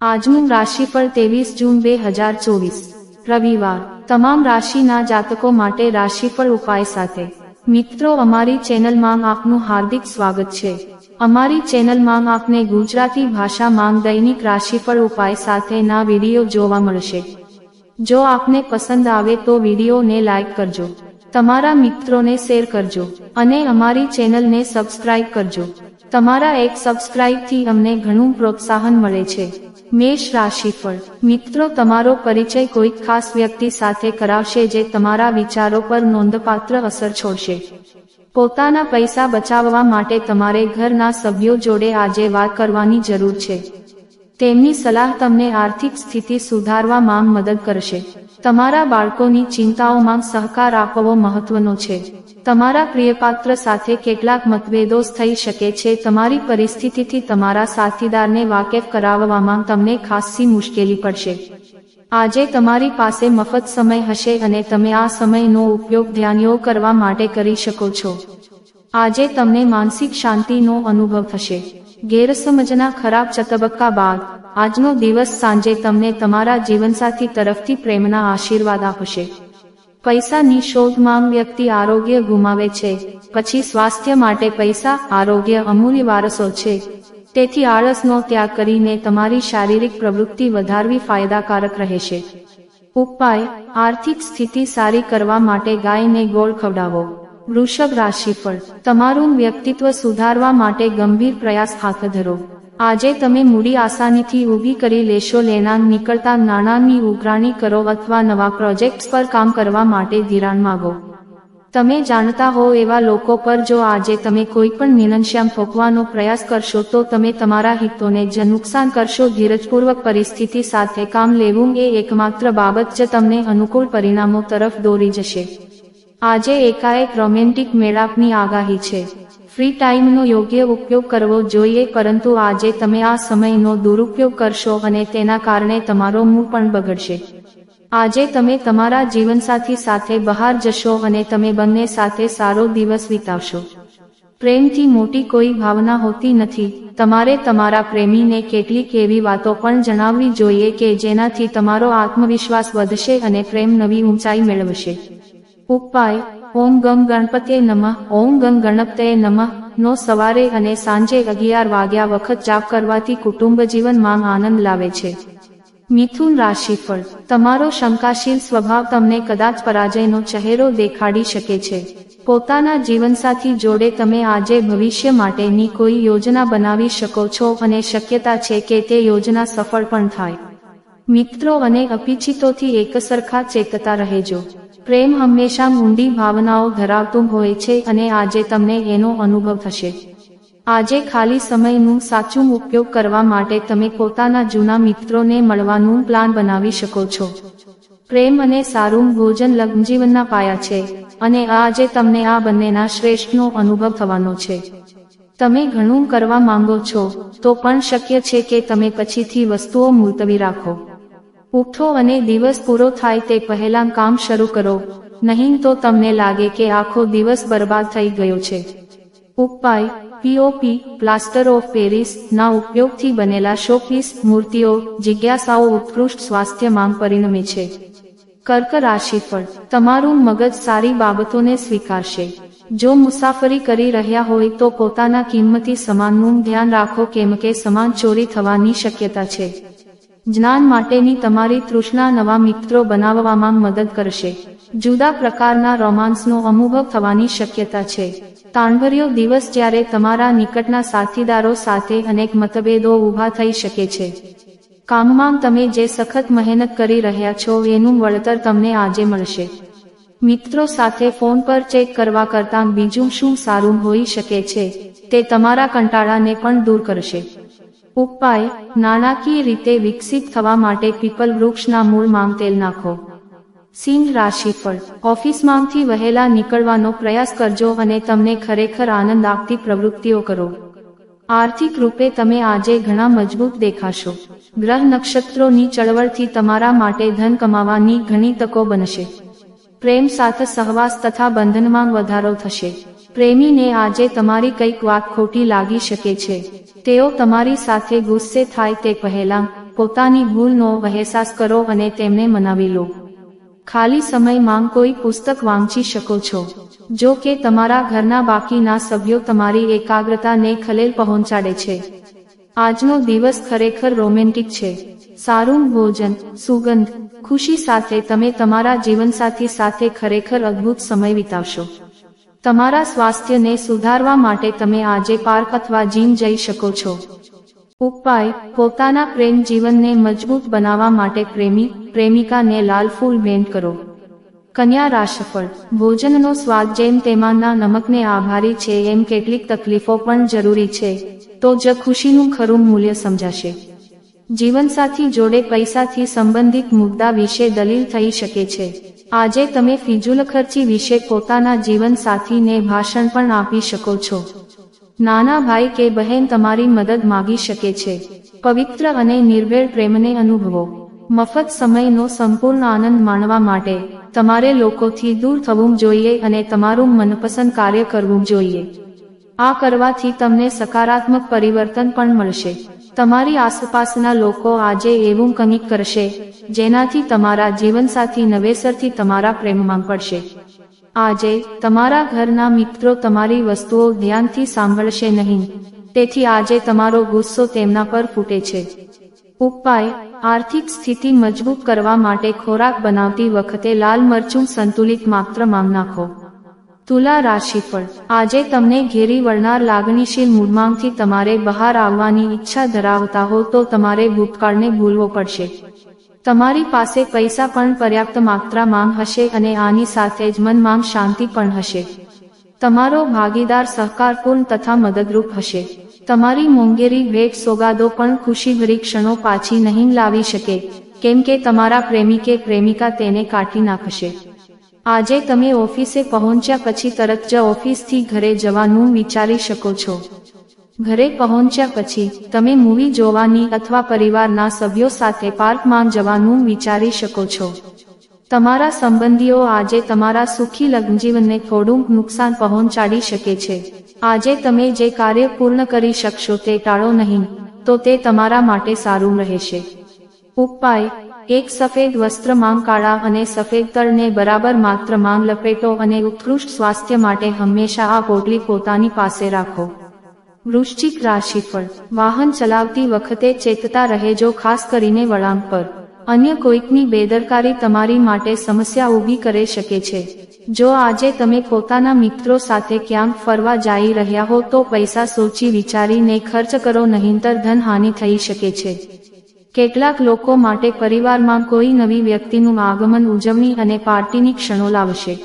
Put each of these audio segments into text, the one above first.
આજનું રાશિફળ ત્રેવીસ જૂન બે હજાર ચોવીસ. રવિવાર. તમામ રાશિના જાતકો માટે રાશિફળ ઉપાય સાથે. મિત્રો, અમારી ચેનલમાં આપનું હાર્દિક સ્વાગત છે. અમારી ચેનલમાં આપને ગુજરાતી ભાષામાં દૈનિક રાશિફળ ઉપાય સાથેના વીડિયો જોવા મળશે. જો આપને પસંદ આવે તો વિડીયોને લાઇક કરજો. તમારા મિત્રોને શેર કરજો અને અમારી ચેનલને સબસ્ક્રાઇબ કરજો. તમારા એક સબસ્ક્રાઇબથી અમને ઘણું પ્રોત્સાહન મળે છે. મેષ રાશિફળ મિત્રો, તમારો પરિચય કોઈક ખાસ વ્યક્તિ સાથે કરાવશે જે તમારા વિચારો પર નોંધપાત્ર અસર છોડશે. પોતાના પૈસા બચાવવા માટે તમારે ઘરના સભ્યો જોડે આજે વાત કરવાની જરૂર છે. તેમની સલાહ તમને આર્થિક સ્થિતિ સુધારવામાં મદદ કરશે. તમારા બાળકોની ચિંતાઓમાં સહકાર આપવો મહત્વનો છે. તમારા પ્રિયપાત્ર સાથે કેટલાક મતભેદો થઈ શકે છે. તમારી પરિસ્થિતિથી તમારા સાથીદારને વાકેફ કરાવવામાં તમને ખાસ્સી મુશ્કેલી પડશે. આજે તમારી પાસે મફત સમય હશે અને તમે આ સમયનો ઉપયોગ ધ્યાનયો કરવા માટે કરી શકો છો. આજે તમને માનસિક શાંતિનો અનુભવ થશે. ગેરસમજના ખરાબ ચતબક્કા બાદ આજનો દિવસ સાંજે તમને તમારા જીવનસાથી તરફથી પ્રેમના આશીર્વાદ આપશે. પૈસાની શોધમાં વ્યક્તિ આરોગ્ય ગુમાવે છે, પછી સ્વાસ્થ્ય માટે પૈસા, આરોગ્ય અમૂલ્ય વારસો છે. તેથી આળસનો ત્યાગ કરીને તમારી શારીરિક પ્રવૃત્તિ વધારવી ફાયદાકારક રહેશે. ઉપાય, આર્થિક સ્થિતિ સારી કરવા માટે ગાયને ગોળ ખવડાવો. વૃષભ રાશિફળ, તમારું વ્યક્તિત્વ સુધારવા માટે ગંભીર પ્રયાસ હાથ ધરો. આજે તમે મૂડી આસાનીથી ઊભી કરી લેશો લેનાર નીકળતા નાણાંની ઉઘરાણી કરો અથવા નવા પ્રોજેક્ટ્સ પર કામ કરવા માટે ધિરાણ માગો. તમે જાણતા હો એવા લોકો પર જો આજે તમે કોઈ પણ નિનશ્યામ ફોકવાનો પ્રયાસ કરશો, તો તમે તમારા હિતોને જ નુકસાન કરશો. ધીરજપૂર્વક પરિસ્થિતિ સાથે કામ લેવું એ એકમાત્ર બાબત જ તમને અનુકૂળ પરિણામો તરફ દોરી જશે. આજે એકાએક રોમેન્ટિક મેળાપની આગાહી છે. ફ્રી ટાઈમનો યોગ્ય ઉપયોગ કરવો જોઈએ, પરંતુ આજે તમે આ સમયનો દુરુપયોગ કરશો અને તેના કારણે તમારો મૂળ પણ બગડશે. આજે તમે તમારા જીવનસાથી સાથે બહાર જશો અને તમે બંને સાથે સારો દિવસ વિતાવશો. પ્રેમથી મોટી કોઈ ભાવના હોતી નથી. તમારે તમારા પ્રેમીને કેટલીક એવી વાતો પણ જણાવવી જોઈએ કે જેનાથી તમારો આત્મવિશ્વાસ વધશે અને પ્રેમ નવી ઊંચાઈ મેળવશે. ઉપાય ઓમ ગમ ગણપતે નમઃ. ઓમ ગમ ગણપતે નમઃ. નો સવારે અને સાંજે અગિયાર વાગ્યા વખત જાપ કરવાથી કુટુંબ જીવનમાં આનંદ લાવે છે. મિથુન રાશિફળ. તમારો શંકાશીલ સ્વભાવ તમને કદાચ પરાજયનો ચહેરો દેખાડી શકે છે. પોતાના જીવનસાથી જોડે તમે આજે ભવિષ્ય માટેની કોઈ યોજના બનાવી શકો છો અને શક્યતા છે કે તે યોજના સફળ પણ થાય. મિત્રો અને અપિચિતોથી એકસરખા ચેતતા રહેજો. પ્રેમ હંમેશા ઊંડી ભાવનાઓ ધરાવતું હોય છે અને આજે તમને એનો અનુભવ થશે. આજે ખાલી સમયનું સાચું ઉપયોગ કરવા માટે તમે પોતાના જૂના મિત્રોને મળવાનું પ્લાન બનાવી શકો છો. પ્રેમ અને સારું ભોજન લગ્નજીવનના પાયા છે અને આજે તમને આ બંનેના શ્રેષ્ઠનો અનુભવ થવાનો છે. તમે ઘણું કરવા માંગો છો, તો પણ શક્ય છે કે તમે પછીથી વસ્તુઓ મુલતવી રાખો. ઉઠો અને દિવસ પૂરો થાય તે પહેલાં કામ શરૂ કરો. નહીં તો તમને લાગે કે આખો દિવસ બરબાદ થઈ ગયો છે. ઉપાય પીઓપી પ્લાસ્ટર ઓફ પેરિસ ના ઉપયોગથી બનેલા શોપીસ, મૂર્તિઓ, જિજ્ઞાસાઓ ઉત્કૃષ્ટ સ્વાસ્થ્યમાં પરિણમે છે. કર્ક રાશિફળ, તમારું મગજ સારી બાબતોને સ્વીકારશે. જો મુસાફરી કરી રહ્યા હોય તો પોતાના કિંમતી સમાનનું ધ્યાન રાખો કેમ કે સમાન ચોરી થવાની શક્યતા છે. જ્ઞાન માટેની તમારી તૃષ્ણા નવા મિત્રો બનાવવામાં મદદ કરશે. જુદા પ્રકારના રોમાન્સનો અનુભવ થવાની શક્યતા છે. તાણભર્યો દિવસ જ્યારે તમારા નિકટના સાથીદારો સાથે અનેક મતભેદો ઊભા થઈ શકે છે. કામમાં તમે જે સખત મહેનત કરી રહ્યા છો એનું વળતર તમને આજે મળશે. મિત્રો સાથે ફોન પર ચેક કરવા કરતાં બીજું શું સારું હોઈ શકે છે તે તમારા કંટાળાને પણ દૂર કરશે. ઉપાય, નાણાકીય રીતે વિકસિત થવા માટે પીપલ વૃક્ષના મૂળમાં તેલ નાખો. સિંહ રાશિફળ ઓફિસમાંથી વહેલા નીકળવાનો પ્રયાસ કરજો અને તમને ખરેખર આનંદ આપતી પ્રવૃત્તિઓ કરો. આર્થિક રૂપે તમે આજે ઘણા મજબૂત દેખાશો. ગ્રહ નક્ષત્રોની ચળવળથી તમારા માટે ધન કમાવાની ઘણી તકો બનશે. પ્રેમ સાથે સહવાસ તથા બંધનમાં વધારો થશે. પ્રેમીને આજે તમારી કંઈક વાત ખોટી લાગી શકે છે. તેઓ તમારી સાથે ગુસ્સે થાય તે પહેલા પોતાની ભૂલનો અહેસાસ કરો અને તેમને મનાવી લો. ખાલી સમયમાં કોઈ પુસ્તક વાંચી શકો છો. જો કે તમારા ઘરના બાકીના સભ્યો તમારી એકાગ્રતાને ખલેલ પહોંચાડે છે. આજનો દિવસ ખરેખર રોમેન્ટિક છે. સારું ભોજન, સુગંધ, ખુશી સાથે તમે તમારા જીવનસાથી સાથે ખરેખર અદ્ભુત સમય વિતાવશો. તમારા સ્વાસ્થ્યને સુધારવા માટે તમે આજે પાર્ક અથવા જીમ જઈ શકો છો. ઉપાય, પોતાના પ્રેમ જીવનને મજબૂત બનાવવા માટે પ્રેમી, પ્રેમિકાને લાલ ફૂલ ભેટ કરો. કન્યા રાશિફળ, ભોજનનો સ્વાદ જેમ તેમાંના નમકને આભારી છે એમ કેટલીક તકલીફો પણ જરૂરી છે, તો જ ખુશીનું ખરું મૂલ્ય સમજાશે. જીવનસાથી જોડે પૈસાથી સંબંધિત મુદ્દા વિશે દલીલ થઈ શકે છે. આજે તમે ફિજુલ ખર્ચી વિશે પોતાના જીવનસાથીને ભાષણ પણ આપી શકો છો. નાના ભાઈ કે બહેન તમારી મદદ માગી શકે છે. પવિત્ર અને નિર્ભેળ પ્રેમને અનુભવો. મફત સમયનો સંપૂર્ણ આનંદ માણવા માટે તમારે લોકોથી દૂર થવું જોઈએ અને તમારું મનપસંદ કાર્ય કરવું જોઈએ. આ કરવાથી તમને સકારાત્મક પરિવર્તન પણ મળશે. તમારી આસપાસના લોકો આજે એવું કંઈક કરશે, જેનાથી તમારા જીવનસાથી નવેસરથી તમારા પ્રેમમાં પડશે. આજે, તમારા ઘરના મિત્રો તમારી વસ્તુઓ ધ્યાનથી સાંભળશે નહીં. તેથી આજે તમારો ગુસ્સો તેમના પર ફૂટે છે. ઉપાય, આર્થિક સ્થિતિ મજબૂત કરવા માટે ખોરાક બનાવતી વખતે લાલ મરચું સંતુલિત માત્ર માત્રામાં નાખો. તુલા રાશિફળ આજે તમને ઘેરી વળનાર લાગણીશીલ મૂડમાંથી તમારે બહાર આવવાની ઈચ્છા ધરાવતા હો તો તમારે ભૂતકાળને ભૂલવો પડશે. તમારી પાસે પૈસા પણ પર્યાપ્ત માત્રામાં હશે અને આની સાથે જ મનમાં શાંતિ પણ હશે. તમારો ભાગીદાર સહકારપૂર્ણ તથા મદદરૂપ હશે. તમારી મોંઘેરી ભેટ સોગાદો પણ ખુશીભરી ક્ષણો પાછી નહીં લાવી શકે, કેમ કે તમારા પ્રેમી કે પ્રેમિકા તેને કાઢી નાખશે. આજે તમે ઓફિસે પહોંચ્યા પછી તરત જ ઓફિસથી ઘરે જવાનું વિચારી શકો છો. ઘરે પહોંચ્યા પછી તમે મૂવી જોવાની અથવા પરિવારના સભ્યો સાથે પાર્કમાં જવાનું વિચારી શકો છો. તમારા સંબંધીઓ આજે તમારા સુખી લગ્નજીવનને થોડું નુકસાન પહોંચાડી શકે છે. આજે તમે જે કાર્ય પૂર્ણ કરી શકશો તે ટાળો નહીં, તો તે તમારા માટે સારું રહેશે. ઉપાય એક સફેદ વસ્ત્ર માંગ કાળા અને સફેદ તળને બરાબર માત્ર માંગ લપેટો અને ઉત્કૃષ્ટ સ્વાસ્થ્ય માટે હંમેશા આ પોટલી પોતાની પાસે રાખો. વૃશ્ચિક રાશિફળ. વાહન ચલાવતી વખતે ચેતતા રહેજો ખાસ કરીને વળાંક પર. અન્ય કોઈકની બેદરકારી તમારી માટે સમસ્યા ઊભી કરી શકે છે. જો આજે તમે પોતાના મિત્રો સાથે ક્યાંક ફરવા જઈ રહ્યા હો તો પૈસા સોચી વિચારીને ખર્ચ કરો નહીંતર ધનહાનિ થઈ શકે છે. કેટલાક લોકો માટે પરિવારમાં કોઈ નવી વ્યક્તિનું આગમન, ઉજવણી અને પાર્ટીની ક્ષણો લાવશે.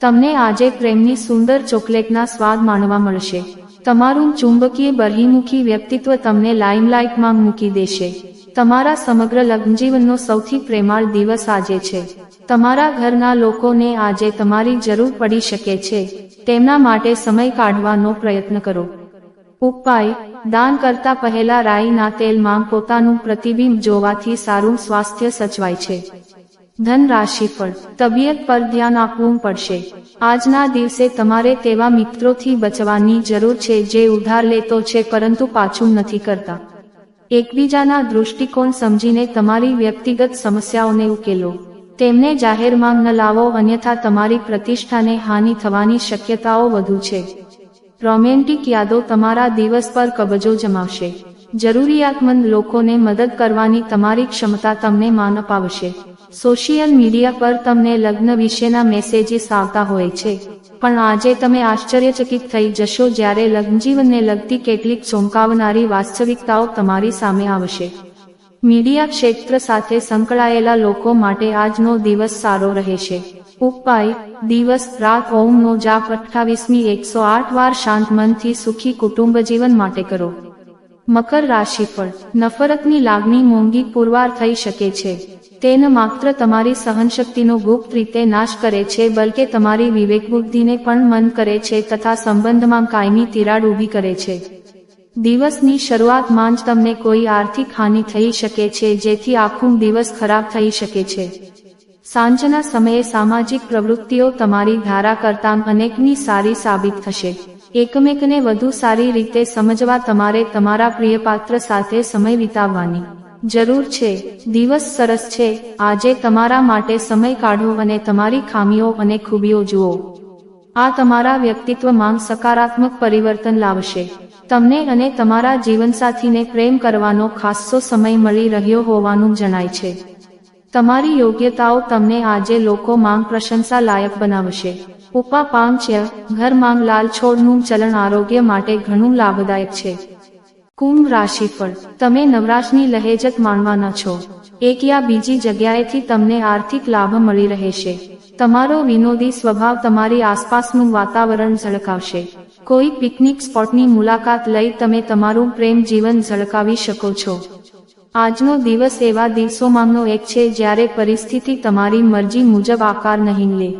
તમને આજે પ્રેમની સુંદર ચોકલેટના સ્વાદ માણવા મળશે. તમારું ચુંબકીય બહિમુખી વ્યક્તિત્વ તમને લાઇમલાઇટમાં મૂકી દેશે. તમારા સમગ્ર લગ્નજીવનનો સૌથી પ્રેમાળ દિવસ આજે છે. તમારા ઘરના લોકોને આજે તમારી જરૂર પડી શકે છે. તેમના માટે સમય કાઢવાનો પ્રયત્ન કરો. ઉપાય, દાન કરતા પહેલા રાઈના તેલમાં પોતાનું પ્રતિબિંબ જોવાથી સારું સ્વાસ્થ્ય સચવાય છે. ધન પર તબિયત પર ધ્યાન આપવું પડશે. આજના દિવસે તમારે તેવા મિત્રોથી બચવાની જરૂર છે જે ઉધાર લેતો છે પરંતુ પાછું નથી કરતા. એકબીજાના દૃષ્ટિકોણ સમજીને તમારી વ્યક્તિગત સમસ્યાઓને ઉકેલો. તેમને જાહેરમાં ન લાવો અન્યથા તમારી પ્રતિષ્ઠાને હાનિ થવાની શક્યતાઓ વધુ છે. રોમેન્ટિક યાદો તમારા દિવસ પર કબજો જમાવશે. જરૂરિયાતમંદ લોકોને મદદ કરવાની તમારી ક્ષમતા તમને માન અપાવશે. સોશિયલ મીડિયા પર તમને લગ્ન વિશેના મેસેજીસ આવતા હોય છે. પણ આજે તમે આશ્ચર્યચકિત થઈ જશો જ્યારે લગ્નજીવનને લગતી કેટલીક ચોંકાવનારી વાસ્તવિકતાઓ તમારી સામે આવશે. મીડિયા ક્ષેત્ર સાથે સંકળાયેલા લોકો માટે આજનો દિવસ સારો રહેશે. ઉપાય, દિવસ, રાત, ઓમનો જાપ અઠ્ઠાવીસમી, એકસો આઠ વાર શાંત મનથી સુખી કુટુંબ જીવન માટે કરો. મકર રાશિ રાશિફળ નફરતની લાગણી મોંઘી પુરવાર થઈ શકે છે. તેને માત્ર તમારી સહનશક્તિનો ગુપ્ત રીતે નાશ કરે છે, બલકે તમારી વિવેકબુદ્ધિને પણ મન કરે છે તથા સંબંધમાં કાયમી તિરાડ ઊભી કરે છે. દિવસની શરૂઆતમાં જ તમને કોઈ આર્થિક હાનિ થઈ શકે છે, જેથી આખું દિવસ ખરાબ થઈ શકે છે. સાંજના સમયે સામાજિક પ્રવૃત્તિઓ તમારી ધારા કરતાં અનેકની સારી સાબિત થશે. એકમેકને વધુ સારી રીતે સમજવા તમારે તમારા પ્રિયપાત્ર સાથે સમય વિતાવવાની જરૂર છે. દિવસ સરસ છે. આજે તમારા માટે સમય કાઢો અને તમારી ખામીઓ અને ખૂબીઓ જુઓ. આ તમારા વ્યક્તિત્વમાં સકારાત્મક પરિવર્તન લાવશે. તમને અને તમારા જીવનસાથીને પ્રેમ કરવાનો ખાસ્સો સમય મળી રહ્યો હોવાનું જણાય છે. તમારી યોગ્યતાઓ તમને આજે લોકો માંગ પ્રશંસા લાયક બનાવશે. ઉપા પાંચ ઘર માંગ લાલ છોડનું ચલણ આરોગ્ય માટે ઘણું લાભદાયક છે. કુંભ રાશિફળ. તમે નવરાશની લહેજત માણવાના છો. એક યા બીજી જગ્યાએથી તમને આર્થિક લાભ મળી રહેશે. તમારો વિનોદી સ્વભાવ તમારી આસપાસનું વાતાવરણ ઝળકાવશે. કોઈ પિકનિક સ્પોટની મુલાકાત લઈ તમે તમારું પ્રેમ જીવન ઝળકાવી શકો છો. આજનો દિવસ એવા દિવસોમાંનો એક છે જ્યારે પરિસ્થિતિ તમારી મરજી મુજબ આકાર નહીં લે.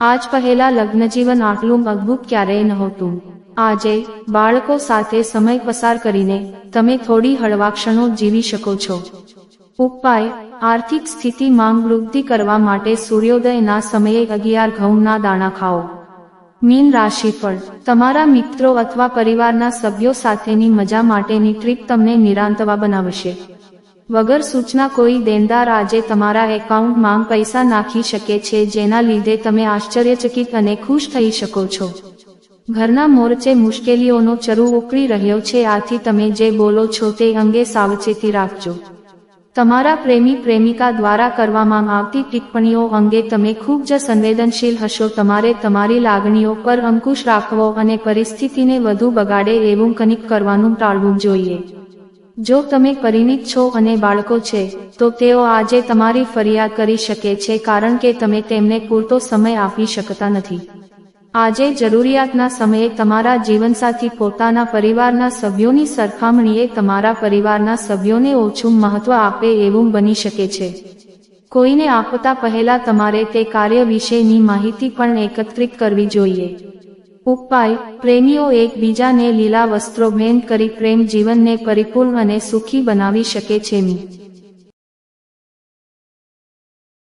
આજ પહેલા લગ્નજીવન આટલું અદ્ભુત ક્યારેય નહોતું. આજે, બાળકો સાથે સમય પસાર કરીને, તમે થોડી હળવા ક્ષણો જીવી શકો છો. ઉપાય, આર્થિક સ્થિતિ માંગ વૃદ્ધિ કરવા માટે સૂર્યોદયના સમયે અગિયાર ઘઉંના દાણા ખાઓ. મીન રાશિફળ. તમારા મિત્રો અથવા પરિવારના સભ્યો સાથેની મજા માટેની ટ્રીપ તમને નિરાંતવા બનાવશે. વગર સૂચના કોઈ દેનદાર આજે તમારા એકાઉન્ટમાં પૈસા નાખી શકે છે, જેના લીધે તમે આશ્ચર્યચકિત અને ખુશ થઈ શકો છો. ઘરના મોરચે મુશ્કેલીઓનો ચરુ ઉકળી રહ્યો છે, આથી તમે જે બોલો છો તે અંગે સાવચેતી રાખજો. તમારા પ્રેમી પ્રેમિકા દ્વારા કરવામાં આવતી ટિપ્પણીઓ અંગે તમે ખૂબ જ સંવેદનશીલ હશો, તમારે તમારી લાગણીઓ પર અંકુશ રાખવો અને પરિસ્થિતિને વધુ બગાડે એવું કનિક કરવાનું ટાળવું જોઈએ. જો તમે પરિણિત છો અને બાળકો છે, તો તેઓ આજે તમારી ફરિયાદ કરી શકે છે કારણ કે તમે તેમને પૂરતો સમય આપી શકતા નથી. આજે જરૂરિયાતના સમયે તમારા જીવનસાથી પોતાના પરિવારના સભ્યોની સરખામણીએ તમારા પરિવારના સભ્યોને ઓછું મહત્વ આપે એવું બની શકે છે. કોઈને આપતા પહેલા તમારે તે કાર્ય વિશેની માહિતી પણ એકત્રિત કરવી જોઈએ. ઉપાય, પ્રેમીઓ એકબીજાને લીલા વસ્ત્રો ભેંટ કરી પ્રેમ, જીવનને પરિપૂર્ણ અને સુખી બનાવી શકે છે. મી